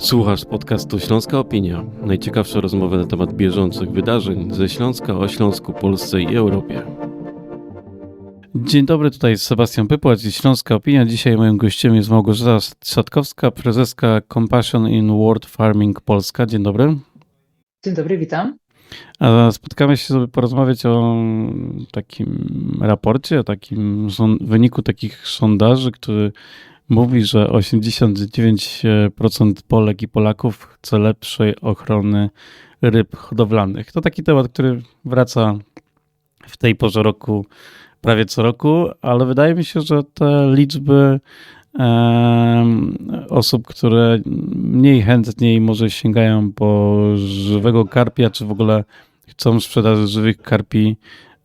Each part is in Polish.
Słuchasz podcastu Śląska Opinia. Najciekawsze rozmowy na temat bieżących wydarzeń ze Śląska o Śląsku, Polsce i Europie. Dzień dobry, tutaj jest Sebastian Pypłacz i Śląska Opinia. Dzisiaj moim gościem jest Małgorzata Trzatkowska, prezeska Compassion in World Farming Polska. Dzień dobry. Dzień dobry, witam. A spotkamy się, żeby porozmawiać o takim raporcie, o takim wyniku takich sondaży, który mówi, że 89% Polek i Polaków chce lepszej ochrony ryb hodowlanych. To taki temat, który wraca w tej porze roku prawie co roku, ale wydaje mi się, że te liczby osób, które mniej chętniej może sięgają po żywego karpia, czy w ogóle chcą sprzedaży żywych karpi,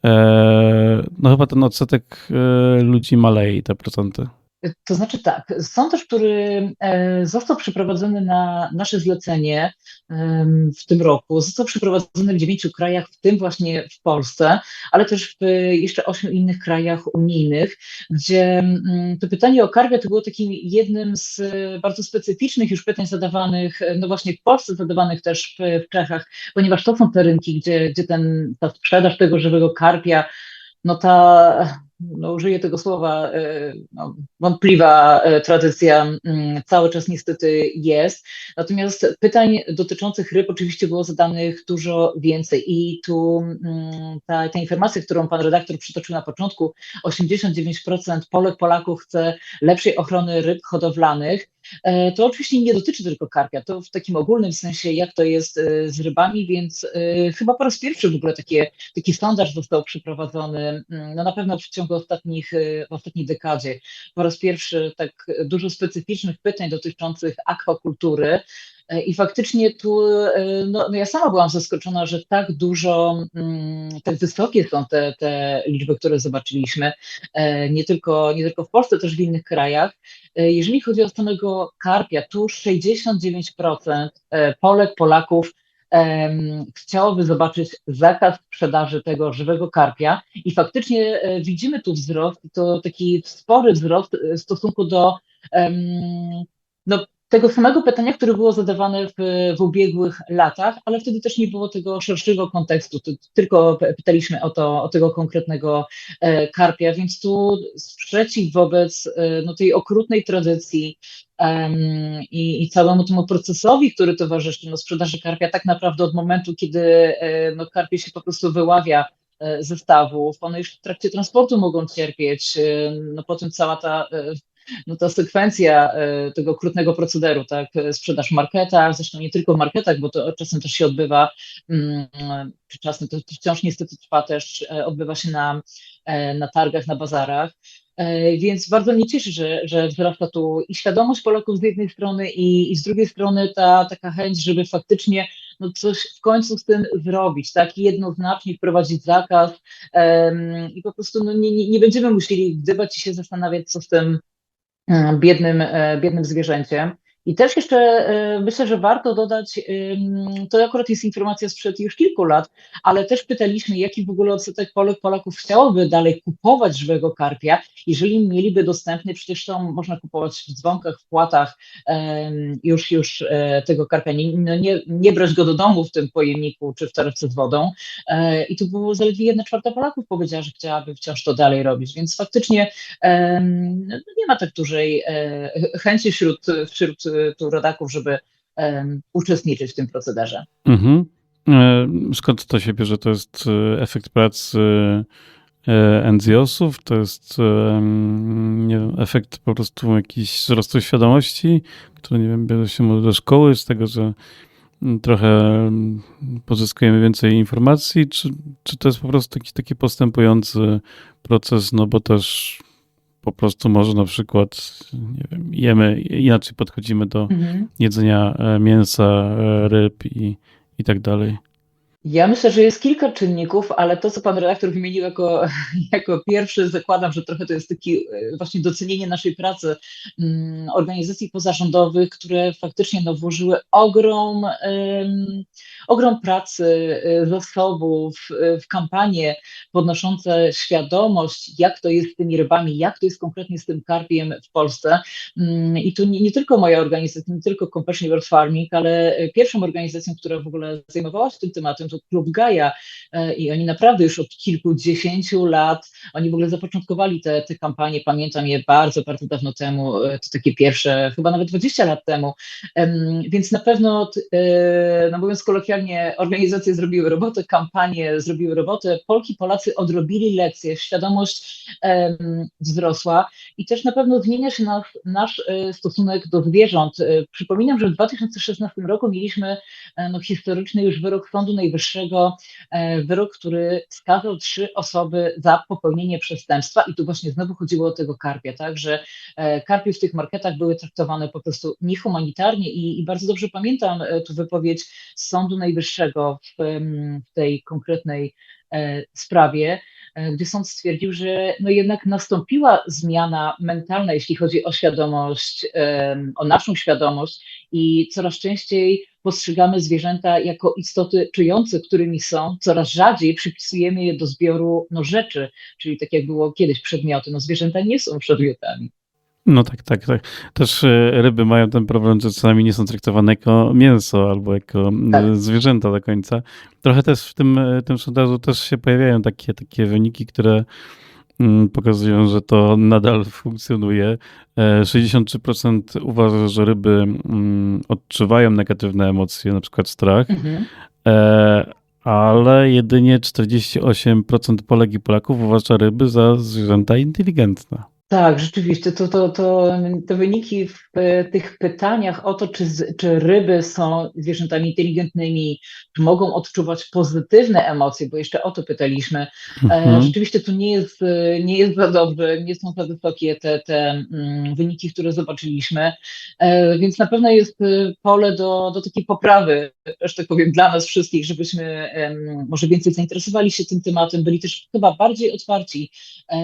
e, no chyba ten odsetek e, ludzi maleje, te procenty. To znaczy tak, sondaż, który e, został przeprowadzony na nasze zlecenie w tym roku, został przeprowadzony w dziewięciu krajach, w tym właśnie w Polsce, ale też w jeszcze ośmiu innych krajach unijnych, gdzie mm, to pytanie o karpia to było takim jednym z bardzo specyficznych już pytań zadawanych, no właśnie w Polsce, zadawanych też w, w Czechach, ponieważ to są te rynki, gdzie, gdzie ten, ta sprzedaż tego żywego karpia, no ta no użyję tego słowa, e, no, wątpliwa e, tradycja mm, cały czas niestety jest. Natomiast pytań dotyczących ryb oczywiście było zadanych dużo więcej i tu mm, ta, ta informacja, którą pan redaktor przytoczył na początku, 89% Polek, Polaków chce lepszej ochrony ryb hodowlanych, to oczywiście nie dotyczy tylko karpia, to w takim ogólnym sensie, jak to jest e, z rybami, więc e, chyba po raz pierwszy w ogóle takie, taki standard został przeprowadzony, mm, no na pewno w ciągu ostatnich, w ostatniej dekadzie. Po raz pierwszy tak dużo specyficznych pytań dotyczących akwakultury, i faktycznie tu, no, no, ja sama byłam zaskoczona, że tak dużo, tak wysokie są te, te liczby, które zobaczyliśmy, nie tylko, nie tylko w Polsce, też w innych krajach. E, jeżeli chodzi o samego karpia, tu 69% e, Polek, Polaków chciałoby zobaczyć zakaz sprzedaży tego żywego karpia i faktycznie e, widzimy tu wzrost, to taki spory wzrost w stosunku do no, tego samego pytania, które było zadawane w, w ubiegłych latach, ale wtedy też nie było tego szerszego kontekstu, tylko pytaliśmy o, to, o tego konkretnego e, karpia, więc tu sprzeciw wobec e, no, tej okrutnej tradycji i, i, całemu temu procesowi, który towarzyszy no, sprzedaży karpia, tak naprawdę od momentu, kiedy e, no, karpie się po prostu wyławia ze stawów, one już w trakcie transportu mogą cierpieć, no potem cała ta no to sekwencja e, tego okrutnego procederu, tak, sprzedaż w marketach, zresztą nie tylko w marketach, bo to czasem też się odbywa, mm, czy czasem to wciąż niestety trwa też, e, odbywa się na, e, na targach, na bazarach, więc bardzo mnie cieszy, że, że wzrasta tu i świadomość Polaków z jednej strony i, i z drugiej strony ta taka chęć, żeby faktycznie no coś w końcu z tym zrobić, tak, jednoznacznie wprowadzić zakaz um, i po prostu no, nie, nie, nie będziemy musieli gdybać i się zastanawiać, co z tym biednym, e, biednym zwierzęciem. I też jeszcze e, myślę, że warto dodać, to akurat jest informacja sprzed już kilku lat, ale też pytaliśmy, jaki w ogóle odsetek Polek, Polaków chciałoby dalej kupować żywego karpia, jeżeli mieliby dostępny, przecież to można kupować w dzwonkach, w płatach już, już e, tego karpia, nie, no nie, nie brać go do domu w tym pojemniku czy w torebce z wodą. E, I tu było zaledwie jedna czwarta Polaków powiedziała, że chciałaby wciąż to dalej robić, więc faktycznie no nie ma tak dużej chęci wśród, wśród tu rodaków, żeby uczestniczyć w tym procederze. Mhm. E, skąd to się bierze? To jest e, efekt pracy e, NGO-sów? To jest nie wiem, efekt po prostu jakiś wzrostu świadomości, który nie wiem, bierze się może do szkoły, z tego, że trochę pozyskujemy więcej informacji, czy, czy to jest po prostu taki, taki postępujący proces, no bo też po prostu może na przykład, nie wiem, jemy, inaczej podchodzimy do mhm. jedzenia e, mięsa, e, ryb i, i tak dalej. Ja myślę, że jest kilka czynników, ale to, co pan redaktor wymienił jako, jako pierwszy, zakładam, że trochę to jest takie właśnie docenienie naszej pracy mm, organizacji pozarządowych, które faktycznie no, włożyły ogrom, ogrom pracy, y, zasobów y, w kampanie podnoszące świadomość, jak to jest z tymi rybami, jak to jest konkretnie z tym karpiem w Polsce. Mm, I tu nie, nie tylko moja organizacja, nie tylko Compassion World Farming, ale pierwszą organizacją, która w ogóle zajmowała się tym tematem, to Klub Gaja e, i oni naprawdę już od kilkudziesięciu lat, oni w ogóle zapoczątkowali te, te kampanie, pamiętam je bardzo, bardzo dawno temu, e, to takie pierwsze, chyba nawet 20 lat temu, więc na pewno, e, no mówiąc kolokwialnie, organizacje zrobiły robotę, kampanie zrobiły robotę, Polki, Polacy odrobili lekcje, świadomość wzrosła i też na pewno zmienia się nasz, nasz stosunek do zwierząt. Przypominam, że w 2016 roku mieliśmy no, historyczny już wyrok Sądu Najwyższego, wyrok, który skazał trzy osoby za popełnienie przestępstwa. I tu właśnie znowu chodziło o tego karpia, tak, że karpie w tych marketach były traktowane po prostu niehumanitarnie i, i bardzo dobrze pamiętam tu wypowiedź Sądu Najwyższego w, w tej konkretnej sprawie, gdy sąd stwierdził, że no jednak nastąpiła zmiana mentalna, jeśli chodzi o świadomość, o naszą świadomość i coraz częściej postrzegamy zwierzęta jako istoty czujące, którymi są, coraz rzadziej przypisujemy je do zbioru no, rzeczy, czyli tak jak było kiedyś przedmioty. No, zwierzęta nie są przedmiotami. No tak, tak, tak. Też e, ryby mają ten problem, że czasami nie są traktowane jako mięso albo jako tak. zwierzęta do końca. Trochę też w tym, e, tym sondażu też się pojawiają takie, takie wyniki, które pokazują, że to nadal funkcjonuje. 63% e, uważa, że ryby odczuwają negatywne emocje, na przykład strach. Mhm ale jedynie 48% Polek i Polaków uważa ryby za zwierzęta inteligentne. Tak, rzeczywiście, to, to, to, te wyniki w tych pytaniach o to, czy, czy ryby są zwierzętami inteligentnymi, czy mogą odczuwać pozytywne emocje, bo jeszcze o to pytaliśmy. E, mhm. Rzeczywiście tu nie jest, nie jest za dobrze, nie są za wysokie te, te mm, wyniki, które zobaczyliśmy, e, więc na pewno jest pole do, do takiej poprawy, że tak powiem, dla nas wszystkich, żebyśmy może więcej zainteresowali się tym tematem, byli też chyba bardziej otwarci e,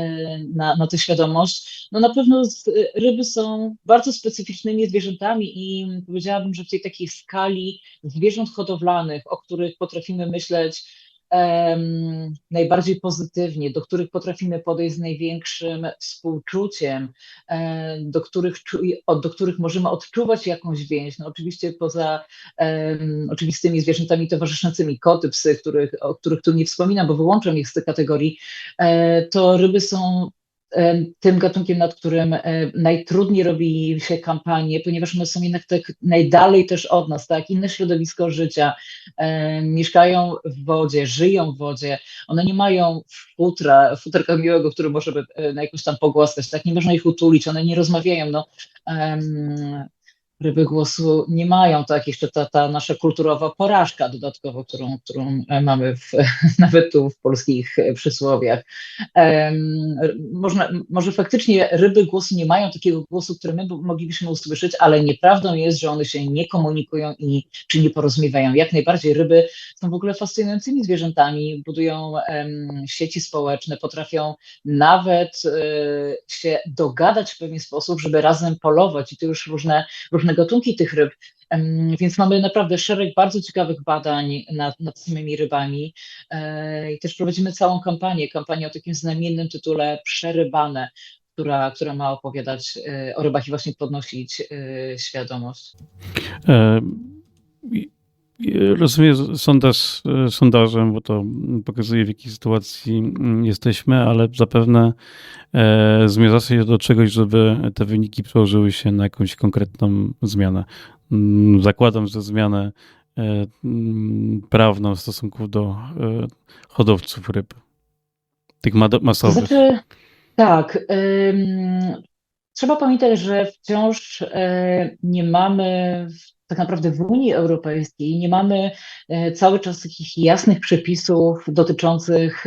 na, na tę świadomość. No na pewno ryby są bardzo specyficznymi zwierzętami i powiedziałabym, że w tej takiej skali zwierząt hodowlanych, o których potrafimy myśleć um, najbardziej pozytywnie, do których potrafimy podejść z największym współczuciem, um, do, których, do których możemy odczuwać jakąś więź. No oczywiście poza um, oczywistymi zwierzętami towarzyszącymi, koty, psy, których, o których tu nie wspominam, bo wyłączam ich z tej kategorii, e, to ryby są tym gatunkiem, nad którym najtrudniej robi się kampanię, ponieważ one są jednak tak najdalej też od nas, tak, inne środowisko życia, mieszkają w wodzie, żyją w wodzie, one nie mają futra, futerka miłego, który możemy e, na jakąś tam pogłaskać, tak, nie można ich utulić, one nie rozmawiają, no, ryby głosu nie mają, tak jeszcze ta, ta nasza kulturowa porażka dodatkowo, którą, którą e, mamy w, nawet tu w polskich e, przysłowiach. Można, może faktycznie ryby głosu nie mają takiego głosu, który my moglibyśmy usłyszeć, ale nieprawdą jest, że one się nie komunikują i czy nie porozumiewają. Jak najbardziej ryby są w ogóle fascynującymi zwierzętami, budują sieci społeczne, potrafią nawet um, się dogadać w pewien sposób, żeby razem polować i to już różne, różne różne gatunki tych ryb, więc mamy naprawdę szereg bardzo ciekawych badań nad, nad samymi rybami e, i też prowadzimy całą kampanię, kampanię o takim znamiennym tytule Przerybane, która, która ma opowiadać e, o rybach i właśnie podnosić e, świadomość. Rozumiem sondaż sondażem, bo to pokazuje w jakiej sytuacji mm, jesteśmy, ale zapewne e, zmierza się do czegoś, żeby te wyniki przełożyły się na jakąś konkretną zmianę. Mm, zakładam, że zmianę e, mm, prawną w stosunku do e, hodowców ryb, tych masowych. Znaczy, tak. Ym, trzeba pamiętać, że wciąż y, nie mamy tak naprawdę w Unii Europejskiej nie mamy e, cały czas takich jasnych przepisów dotyczących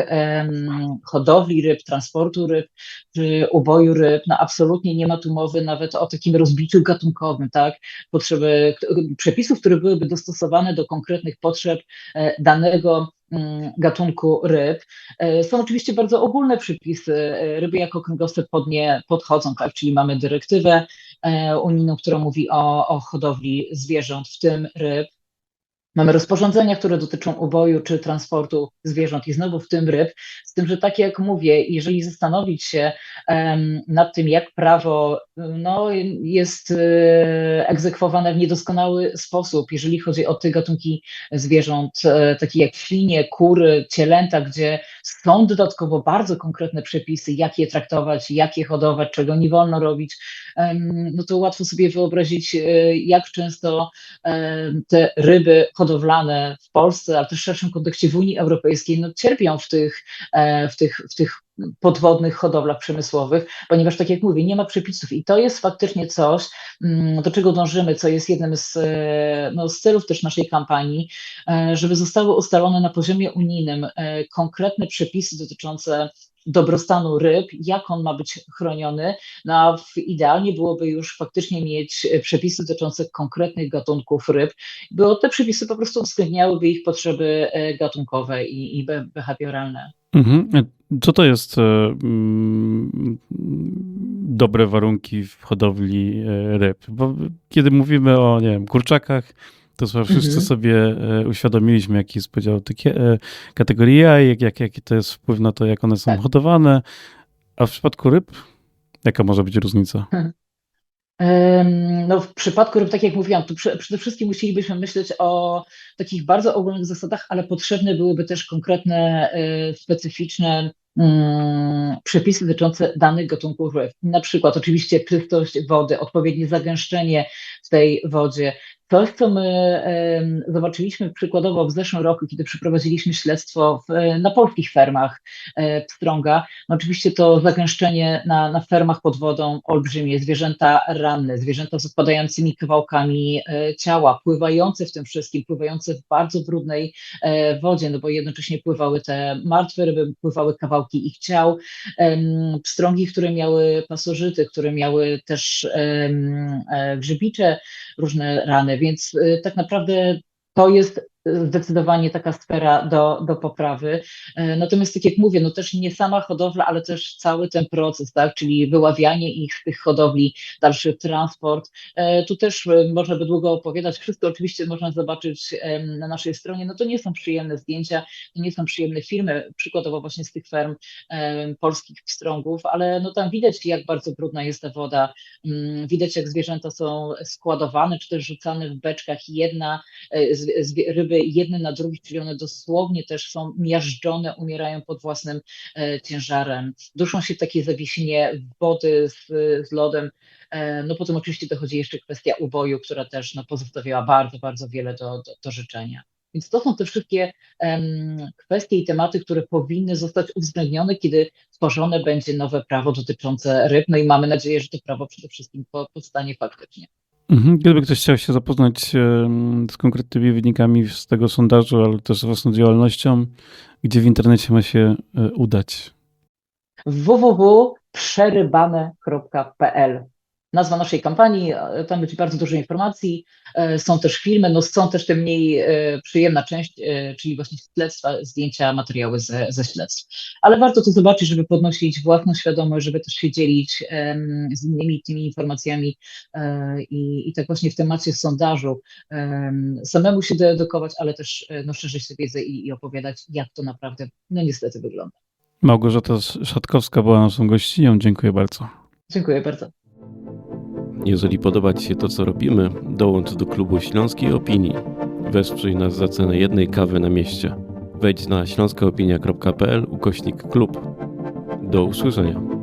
hodowli ryb, transportu ryb, czy uboju ryb. No absolutnie nie ma tu mowy nawet o takim rozbiciu gatunkowym, tak? Potrzeby przepisów, które byłyby dostosowane do konkretnych potrzeb e, danego mm, gatunku ryb. E, Są oczywiście bardzo ogólne przepisy. Ryby jako kręgosłup pod nie podchodzą, tak? Czyli mamy dyrektywę unijną, która mówi o, o hodowli zwierząt, w tym ryb. Mamy rozporządzenia, które dotyczą uboju czy transportu zwierząt i znowu w tym ryb. Z tym, że tak jak mówię, jeżeli zastanowić się em, nad tym, jak prawo no, jest e, egzekwowane w niedoskonały sposób, jeżeli chodzi o te gatunki zwierząt, e, takie jak świnie, kury, cielęta, gdzie są dodatkowo bardzo konkretne przepisy, jak je traktować, jak je hodować, czego nie wolno robić, no to łatwo sobie wyobrazić, e, jak często te ryby hodowlane w Polsce, ale też w szerszym kontekście w Unii Europejskiej, no cierpią w tych, e, w tych, w tych podwodnych hodowlach przemysłowych, ponieważ tak jak mówię, nie ma przepisów. I to jest faktycznie coś, mm, do czego dążymy, co jest jednym z, e, no, z celów też naszej kampanii, e, żeby zostały ustalone na poziomie unijnym konkretne przepisy dotyczące dobrostanu ryb, jak on ma być chroniony. No, a idealnie byłoby już faktycznie mieć e, przepisy dotyczące konkretnych gatunków ryb, bo te przepisy po prostu uwzględniałyby ich potrzeby e, gatunkowe i, i be- behawioralne. Mhm. E, Co to jest mm, dobre warunki w hodowli ryb? Bo kiedy mówimy o, nie wiem, kurczakach, to chyba wszyscy Mhm. sobie e, uświadomiliśmy, jaki jest podział e, kategorii jaj, jak, jak, jaki to jest wpływ na to, jak one są Tak. hodowane. A w przypadku ryb, jaka może być różnica? Em, No, w przypadku ryb, tak jak mówiłam, prze- przede wszystkim musielibyśmy myśleć o takich bardzo ogólnych zasadach, ale potrzebne byłyby też konkretne, e, specyficzne mm, przepisy dotyczące danych gatunków ryb. Na przykład oczywiście czystość wody, odpowiednie zagęszczenie w tej wodzie. Coś, co my zobaczyliśmy przykładowo w zeszłym roku, kiedy przeprowadziliśmy śledztwo w, na polskich fermach e, pstrąga, no oczywiście to zagęszczenie na, na fermach pod wodą olbrzymie, zwierzęta ranne, zwierzęta z odpadającymi kawałkami e, ciała, pływające w tym wszystkim, pływające w bardzo brudnej e, wodzie, no bo jednocześnie pływały te martwe ryby, pływały kawałki ich ciał, pstrągi, które miały pasożyty, które miały też e, grzybicze, różne rany, więc e, tak naprawdę to jest zdecydowanie taka sfera do, do poprawy. E, Natomiast tak jak mówię, no też nie sama hodowla, ale też cały ten proces, tak, czyli wyławianie ich z tych hodowli, dalszy transport. E, Tu też e, można by długo opowiadać. Wszystko oczywiście można zobaczyć na naszej stronie. No to nie są przyjemne zdjęcia, to nie są przyjemne filmy, przykładowo właśnie z tych ferm polskich pstrągów, ale no tam widać, jak bardzo brudna jest ta woda. Mm, Widać, jak zwierzęta są składowane, czy też rzucane w beczkach. Jedna e, z- zwie- ryby jedne na drugich, czyli one dosłownie też są miażdżone, umierają pod własnym e, ciężarem. Duszą się w takiej zawiesinie wody z, z lodem. E, no potem oczywiście dochodzi jeszcze kwestia uboju, która też no, pozostawiała bardzo, bardzo wiele do, do, do życzenia. Więc to są te wszystkie em, kwestie i tematy, które powinny zostać uwzględnione, kiedy tworzone będzie nowe prawo dotyczące ryb. No i mamy nadzieję, że to prawo przede wszystkim po- powstanie faktycznie. Mhm. Gdyby ktoś chciał się zapoznać z konkretnymi wynikami z tego sondażu, ale też z własną działalnością, gdzie w internecie ma się e, udać? www.przerybane.pl Nazwa naszej kampanii, e, tam będzie bardzo dużo informacji, e, są też filmy, no są też te mniej e, przyjemna część, czyli właśnie śledztwa, zdjęcia, materiały ze, ze śledztw. Ale warto to zobaczyć, żeby podnosić własną świadomość, żeby też się dzielić z innymi tymi informacjami i, i tak właśnie w temacie sondażu em, samemu się deedukować, ale też no, szerzyć tę wiedzę i, i opowiadać, jak to naprawdę, no niestety wygląda. Małgorzata Szatkowska była naszą gościnią. Dziękuję bardzo. Dziękuję bardzo. Jeżeli podoba Ci się to, co robimy, dołącz do klubu Śląskiej Opinii. Wesprzyj nas za cenę jednej kawy na mieście. Wejdź na śląskaopinia.pl ukośnik klub. Do usłyszenia.